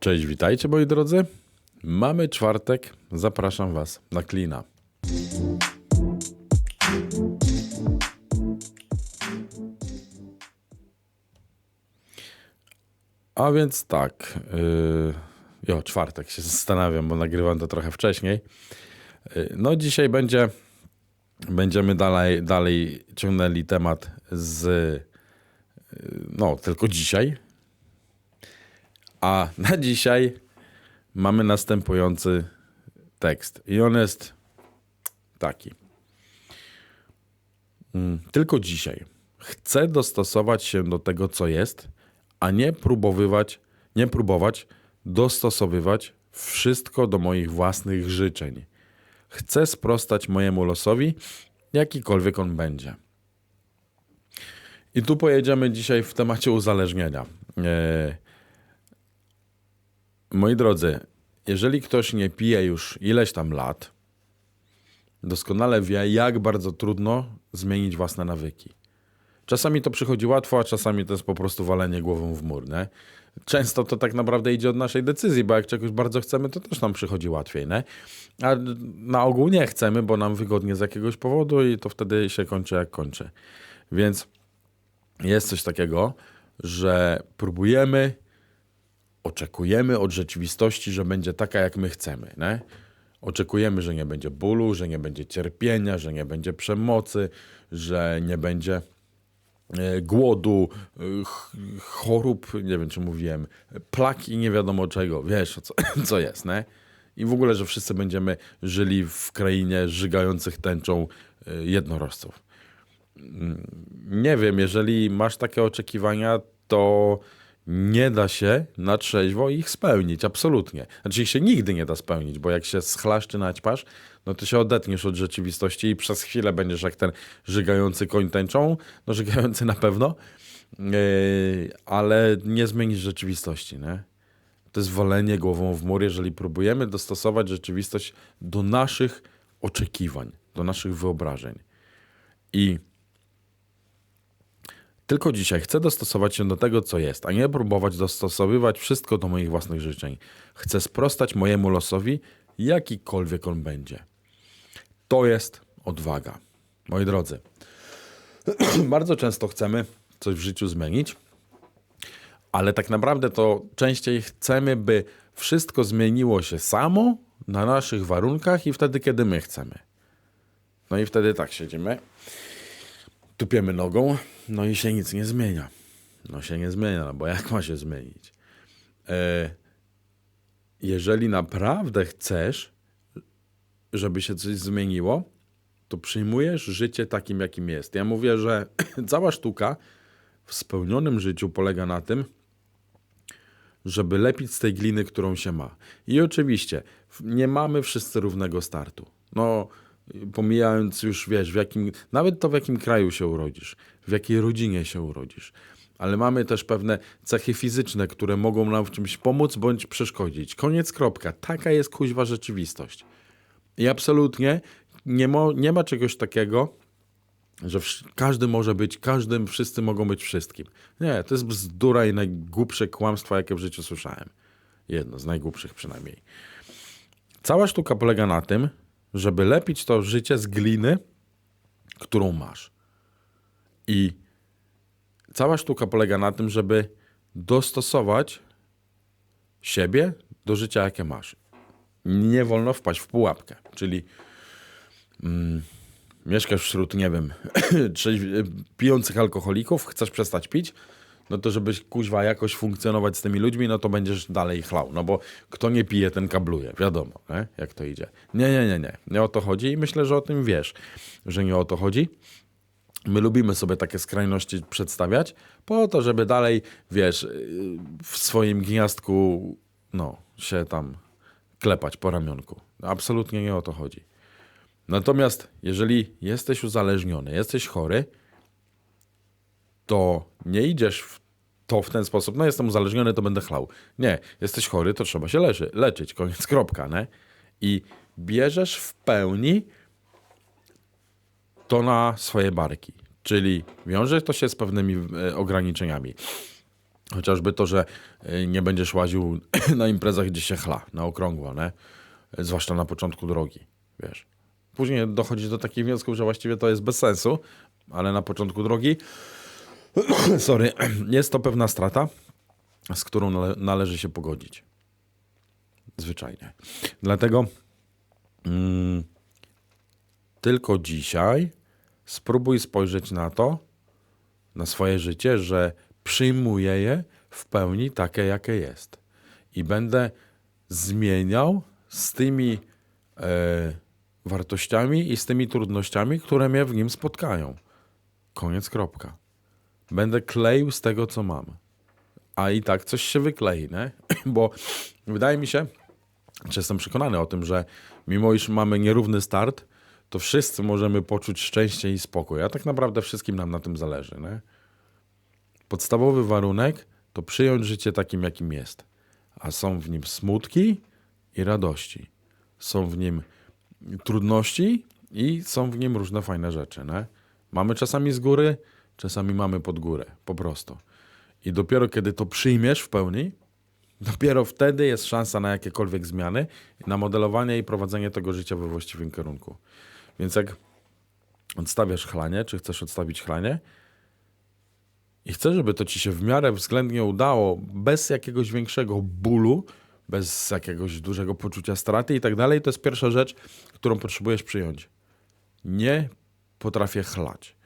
Cześć, witajcie moi drodzy. Mamy czwartek, zapraszam Was na klina. A więc tak, yy, jo, czwartek się zastanawiam, bo nagrywam to trochę wcześniej. Yy, no dzisiaj będzie, będziemy dalej, dalej ciągnęli temat z, yy, no tylko dzisiaj, a na dzisiaj mamy następujący tekst. I on jest taki. Mm, Tylko dzisiaj chcę dostosować się do tego, co jest, a nie próbowywać, nie próbować dostosowywać wszystko do moich własnych życzeń. Chcę sprostać mojemu losowi, jakikolwiek on będzie. I tu pojedziemy dzisiaj w temacie uzależnienia. E, Moi drodzy, jeżeli ktoś nie pije już ileś tam lat, doskonale wie, jak bardzo trudno zmienić własne nawyki. Czasami to przychodzi łatwo, a czasami to jest po prostu walenie głową w mur. Nie? Często to tak naprawdę idzie od naszej decyzji, bo jak czegoś bardzo chcemy, to też nam przychodzi łatwiej. Nie? A na ogół nie chcemy, bo nam wygodnie z jakiegoś powodu i to wtedy się kończy jak kończy. Więc jest coś takiego, że próbujemy oczekujemy od rzeczywistości, że będzie taka, jak my chcemy. Nie? Oczekujemy, że nie będzie bólu, że nie będzie cierpienia, że nie będzie przemocy, że nie będzie e, głodu, e, ch- chorób, nie wiem czy mówiłem, plak i nie wiadomo czego. Wiesz, co, co jest, nie? I w ogóle, że wszyscy będziemy żyli w krainie żygających tęczą e, jednorożców. Nie wiem, jeżeli masz takie oczekiwania, to nie da się na trzeźwo ich spełnić, absolutnie. Znaczy ich się nigdy nie da spełnić, bo jak się schlaszczy naćpasz, no to się odetniesz od rzeczywistości i przez chwilę będziesz jak ten żygający koń tęczą, no żygający na pewno, yy, ale nie zmienisz rzeczywistości, nie? To jest walenie głową w mur, jeżeli próbujemy dostosować rzeczywistość do naszych oczekiwań, do naszych wyobrażeń. I tylko dzisiaj chcę dostosować się do tego, co jest, a nie próbować dostosowywać wszystko do moich własnych życzeń. Chcę sprostać mojemu losowi, jakikolwiek on będzie. To jest odwaga. Moi drodzy, bardzo często chcemy coś w życiu zmienić, ale tak naprawdę to częściej chcemy, by wszystko zmieniło się samo na naszych warunkach i wtedy, kiedy my chcemy. No i wtedy tak siedzimy tupiemy nogą, no i się nic nie zmienia. No się nie zmienia, no bo jak ma się zmienić? E, jeżeli naprawdę chcesz, żeby się coś zmieniło, to przyjmujesz życie takim, jakim jest. Ja mówię, że cała sztuka w spełnionym życiu polega na tym, żeby lepić z tej gliny, którą się ma. I oczywiście nie mamy wszyscy równego startu. No, pomijając już, wiesz, w jakim, nawet to w jakim kraju się urodzisz, w jakiej rodzinie się urodzisz. Ale mamy też pewne cechy fizyczne, które mogą nam w czymś pomóc bądź przeszkodzić. Koniec, kropka. Taka jest kuźwa rzeczywistość. I absolutnie nie, mo, nie ma czegoś takiego, że każdy może być każdym, wszyscy mogą być wszystkim. Nie, to jest bzdura i najgłupsze kłamstwa, jakie w życiu słyszałem. Jedno z najgłupszych przynajmniej. Cała sztuka polega na tym, żeby lepić to życie z gliny, którą masz. I cała sztuka polega na tym, żeby dostosować siebie do życia, jakie masz. Nie wolno wpaść w pułapkę, czyli mieszkasz wśród, nie wiem, pijących alkoholików, chcesz przestać pić, no to żebyś kuźwa jakoś funkcjonować z tymi ludźmi, no to będziesz dalej chlał. No bo kto nie pije, ten kabluje. Wiadomo, nie? jak to idzie. Nie, nie, nie, nie. Nie o to chodzi i myślę, że o tym wiesz, że nie o to chodzi. My lubimy sobie takie skrajności przedstawiać po to, żeby dalej, wiesz, w swoim gniazdku, no, się tam klepać po ramionku. Absolutnie nie o to chodzi. Natomiast jeżeli jesteś uzależniony, jesteś chory, to nie idziesz w to w ten sposób, no jestem uzależniony, to będę chlał. Nie, jesteś chory, to trzeba się leży, leczyć, koniec, kropka, nie? I bierzesz w pełni to na swoje barki, czyli wiąże to się z pewnymi e, ograniczeniami. Chociażby to, że y, nie będziesz łaził na imprezach, gdzie się chla, na okrągło, nie? Zwłaszcza na początku drogi, wiesz. Później dochodzi do takich wniosków, że właściwie to jest bez sensu, ale na początku drogi, sorry, jest to pewna strata, z którą nale należy się pogodzić. Zwyczajnie. Dlatego mm, tylko dzisiaj spróbuj spojrzeć na to, na swoje życie, że przyjmuję je w pełni takie, jakie jest. I będę zmieniał z tymi e, wartościami i z tymi trudnościami, które mnie w nim spotkają. Koniec, kropka. Będę kleił z tego, co mam. A i tak coś się wyklei, nie? Bo wydaje mi się, czy jestem przekonany o tym, że mimo iż mamy nierówny start, to wszyscy możemy poczuć szczęście i spokój. A tak naprawdę wszystkim nam na tym zależy. Nie? Podstawowy warunek to przyjąć życie takim, jakim jest. A są w nim smutki i radości. Są w nim trudności i są w nim różne fajne rzeczy. Nie? Mamy czasami z góry, czasami mamy pod górę. Po prostu. I dopiero kiedy to przyjmiesz w pełni, dopiero wtedy jest szansa na jakiekolwiek zmiany, na modelowanie i prowadzenie tego życia we właściwym kierunku. Więc jak odstawiasz chlanie, czy chcesz odstawić chlanie i chcesz, żeby to ci się w miarę względnie udało, bez jakiegoś większego bólu, bez jakiegoś dużego poczucia straty i tak dalej, to jest pierwsza rzecz, którą potrzebujesz przyjąć. Nie potrafię chlać.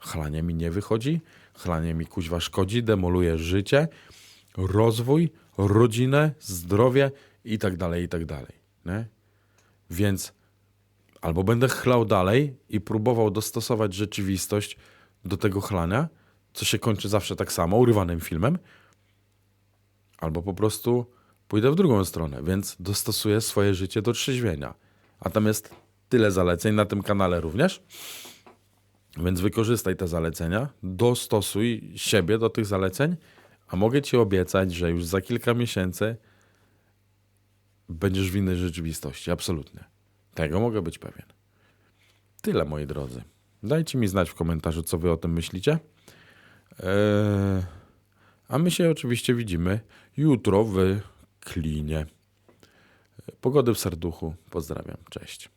Chlanie mi nie wychodzi, chlanie mi kuźwa szkodzi, demoluje życie, rozwój, rodzinę, zdrowie i tak dalej, i tak dalej. Nie? Więc albo będę chlał dalej i próbował dostosować rzeczywistość do tego chlania, co się kończy zawsze tak samo, urywanym filmem, albo po prostu pójdę w drugą stronę, więc dostosuję swoje życie do trzeźwienia. A tam jest tyle zaleceń na tym kanale również. Więc wykorzystaj te zalecenia, dostosuj siebie do tych zaleceń, a mogę ci obiecać, że już za kilka miesięcy będziesz w innej rzeczywistości. Absolutnie. Tego mogę być pewien. Tyle, moi drodzy. Dajcie mi znać w komentarzu, co wy o tym myślicie. Eee, a my się oczywiście widzimy jutro w Klinie. Pogody w serduchu. Pozdrawiam. Cześć.